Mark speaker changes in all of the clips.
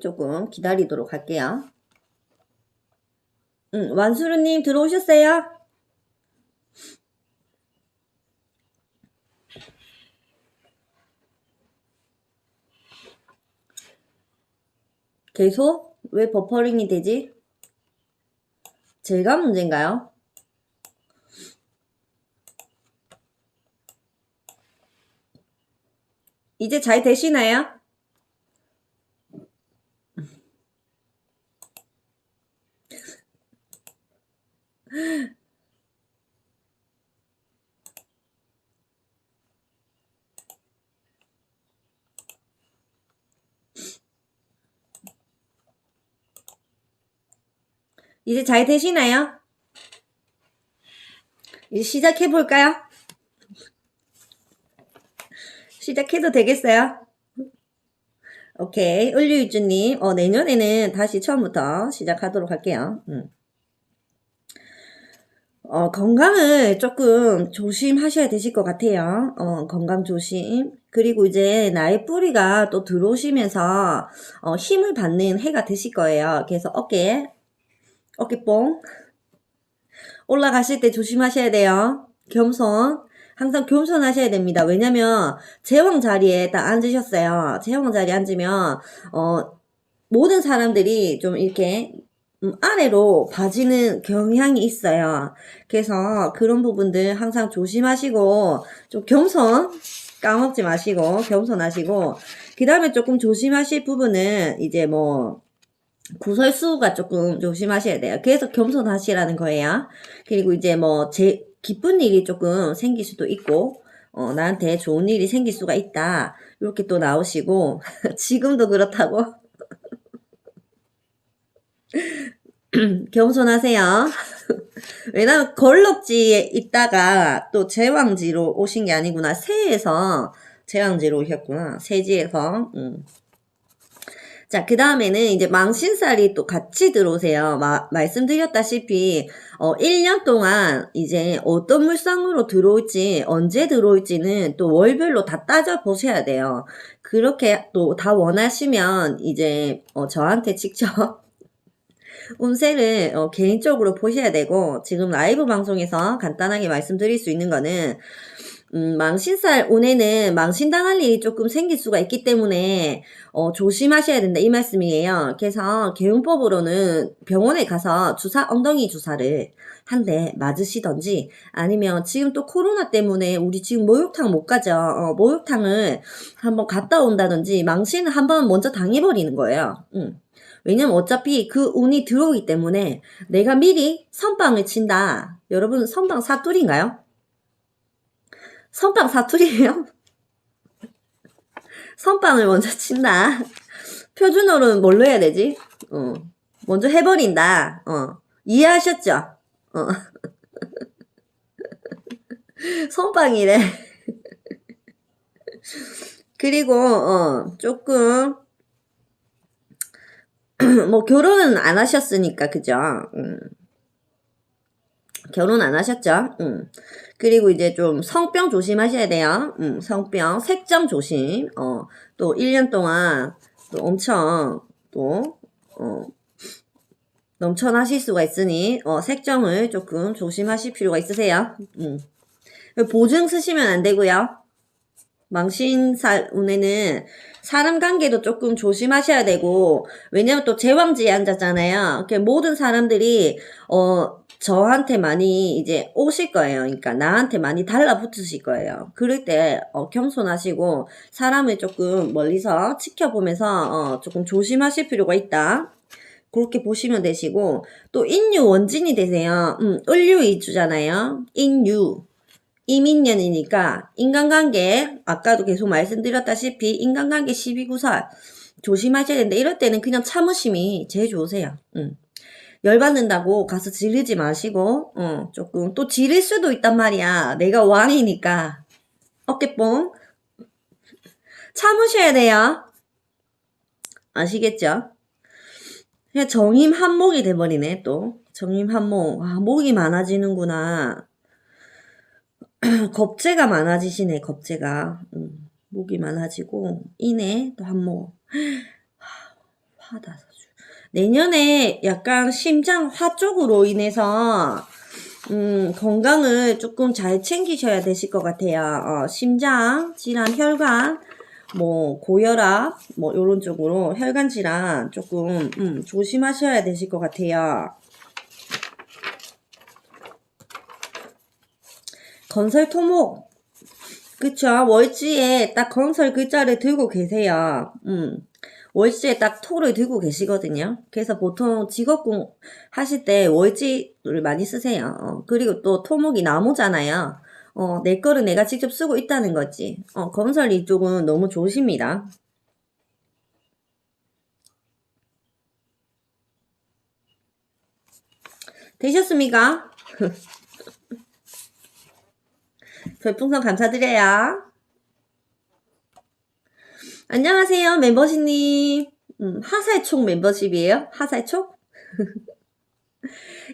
Speaker 1: 조금 기다리도록 할게요. 응, 완수르님 들어오셨어요? 계속? 왜 버퍼링이 되지? 제가 문제인가요? 이제 잘 되시나요? 이제 잘 되시나요? 이제 시작해 볼까요? 시작해도 되겠어요? 오케이. 을류일주님, 어, 내년에는 다시 처음부터 시작하도록 할게요. 음. 어, 건강을 조금 조심하셔야 되실 것 같아요. 어, 건강 조심. 그리고 이제 나의 뿌리가 또 들어오시면서, 어, 힘을 받는 해가 되실 거예요. 그래서 어깨, 어깨뽕. 올라가실 때 조심하셔야 돼요. 겸손. 항상 겸손하셔야 됩니다. 왜냐면 제왕 자리에 딱 앉으셨어요. 제왕 자리에 앉으면 어 모든 사람들이 좀 이렇게 음, 아래로 봐지는 경향이 있어요. 그래서 그런 부분들 항상 조심하시고 좀 겸손 까먹지 마시고 겸손하시고 그 다음에 조금 조심하실 부분은 이제 뭐 구설수가 조금 조심하셔야 돼요. 그래서 겸손하시라는 거예요. 그리고 이제 뭐 제 기쁜 일이 조금 생길 수도 있고 어, 나한테 좋은 일이 생길 수가 있다. 이렇게 또 나오시고 지금도 그렇다고 겸손하세요. 왜냐면 걸럭지에 있다가 또 제왕지로 오신 게 아니구나. 새에서 제왕지로 오셨구나. 세지에서. 음. 자, 그 다음에는 이제 망신살이 또 같이 들어오세요. 마, 말씀드렸다시피, 어, 1년 동안 이제 어떤 물상으로 들어올지, 언제 들어올지는 또 월별로 다 따져보셔야 돼요. 그렇게 또 다 원하시면 이제, 어, 저한테 직접 운세를 어, 개인적으로 보셔야 되고, 지금 라이브 방송에서 간단하게 말씀드릴 수 있는 거는, 음, 망신살 운에는 망신당할 일이 조금 생길 수가 있기 때문에 어, 조심하셔야 된다 이 말씀이에요. 그래서 개운법으로는 병원에 가서 주사 엉덩이 주사를 한 대 맞으시던지 아니면 지금 또 코로나 때문에 우리 지금 목욕탕 못 가죠. 어, 목욕탕을 한번 갔다 온다든지 망신을 한번 먼저 당해버리는 거예요. 음. 왜냐면 어차피 그 운이 들어오기 때문에 내가 미리 선빵을 친다. 여러분 선빵 사투리인가요? 선빵 사투리예요? 선빵을 먼저 친다. 표준어로는 뭘로 해야 되지? 어. 먼저 해버린다. 어. 이해하셨죠? 어. 선빵이래. 그리고 어, 조금 뭐 결혼은 안 하셨으니까 그죠? 음. 결혼 안 하셨죠? 음. 그리고 이제 좀 성병 조심하셔야 돼요. 음, 성병, 색정 조심. 어, 또 1년 동안 또 엄청 또, 어, 넘쳐나실 수가 있으니, 어, 색정을 조금 조심하실 필요가 있으세요. 음. 보증 쓰시면 안 되고요. 망신살 운에는 사람 관계도 조금 조심하셔야 되고, 왜냐면 또 제왕지에 앉았잖아요. 모든 사람들이, 어, 저한테 많이 이제 오실 거예요. 그러니까 나한테 많이 달라붙으실 거예요. 그럴 때 어, 겸손하시고 사람을 조금 멀리서 지켜보면서 어, 조금 조심하실 필요가 있다. 그렇게 보시면 되시고 또 인유 원진이 되세요. 음, 을류 이주잖아요. 인유 이민년이니까 인간관계 아까도 계속 말씀드렸다시피 인간관계 12구설 조심하셔야 되는데 이럴 때는 그냥 참으심이 제일 좋으세요. 음. 열받는다고 가서 지르지 마시고, 어, 조금, 또 지를 수도 있단 말이야. 내가 왕이니까. 어깨뽕. 참으셔야 돼요. 아시겠죠? 정임 한목이 돼버리네, 또. 정임 한목. 아, 목이 많아지는구나. 겁재가 많아지시네, 겁재가. 음, 목이 많아지고, 이네, 또 한목. 파다사주. 내년에 약간 심장화 쪽으로 인해서 음, 건강을 조금 잘 챙기셔야 되실 것 같아요. 어, 심장, 질환, 혈관, 뭐, 고혈압, 뭐, 요런 쪽으로 혈관 질환 조금, 음, 조심하셔야 되실 것 같아요. 건설 토목. 그쵸. 월지에 딱 건설 글자를 들고 계세요. 음. 월지에 딱 토를 들고 계시거든요. 그래서 보통 직업군 하실 때 월지를 많이 쓰세요. 어, 그리고 또 토목이 나무잖아요. 어, 내 거를 내가 직접 쓰고 있다는 거지. 어, 건설 이쪽은 너무 좋으십니다. 되셨습니까? 별풍선 감사드려요. 안녕하세요, 멤버십님. 음, 하살촉 멤버십이에요? 하살촉?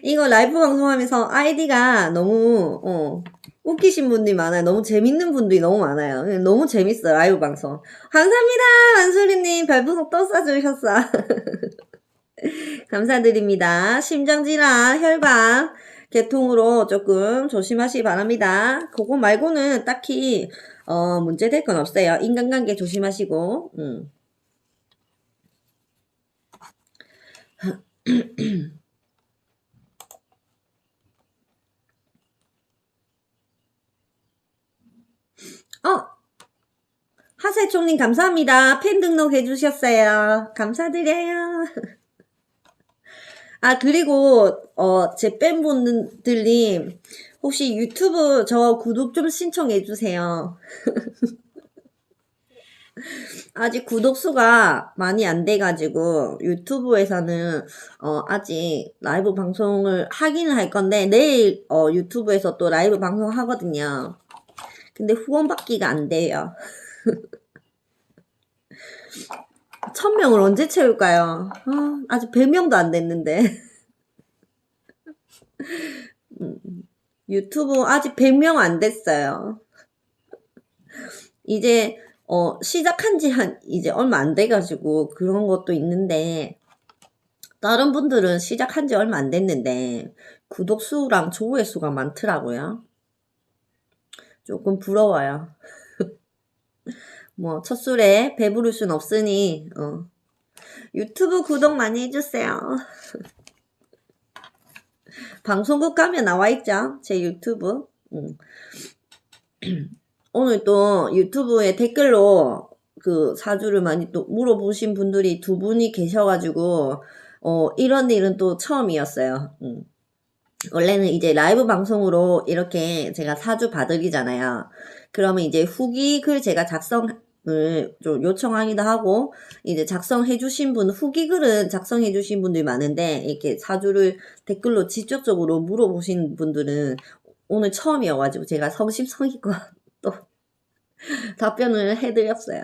Speaker 1: 이거 라이브 방송하면서 아이디가 너무, 어, 웃기신 분들이 많아요. 너무 재밌는 분들이 너무 많아요. 너무 재밌어요, 라이브 방송. 감사합니다, 만수리님. 별풍선 또 쏴주셨어. 감사드립니다. 심장질환, 혈관, 개통으로 조금 조심하시기 바랍니다. 그거 말고는 딱히 어, 문제될 건 없어요. 인간관계 조심하시고. 음. 어! 하세총님 감사합니다. 팬 등록해 주셨어요. 감사드려요. 아, 그리고, 어, 제 팬분들님, 혹시 유튜브 저 구독 좀 신청해 주세요. 아직 구독수가 많이 안 돼가지고, 유튜브에서는, 어, 아직 라이브 방송을 하기는 할 건데, 내일, 어, 유튜브에서 또 라이브 방송 하거든요. 근데 후원 받기가 안 돼요. 천 명을 언제 채울까요? 아, 아직 100명도 안 됐는데. 음, 유튜브 아직 100명 안 됐어요. 이제, 어, 시작한 지 한, 이제 얼마 안 돼가지고 그런 것도 있는데, 다른 분들은 시작한 지 얼마 안 됐는데, 구독 수랑 조회 수가 많더라고요. 조금 부러워요. 뭐, 첫 술에 배부를 순 없으니, 어. 유튜브 구독 많이 해주세요. 방송국 가면 나와 있죠? 제 유튜브. 음. 오늘 또 유튜브에 댓글로 그 사주를 많이 또 물어보신 분들이 두 분이 계셔가지고, 어, 이런 일은 또 처음이었어요. 음. 원래는 이제 라이브 방송으로 이렇게 제가 사주 봐드리잖아요. 그러면 이제 후기 글 제가 작성 을좀 요청하기도 하고, 이제 작성해 주신 분, 후기 글은 작성해 주신 분들이 많은데, 이렇게 사주를 댓글로 직접적으로 물어보신 분들은 오늘 처음이어가지고 제가 성심성의껏 또 답변을 해드렸어요.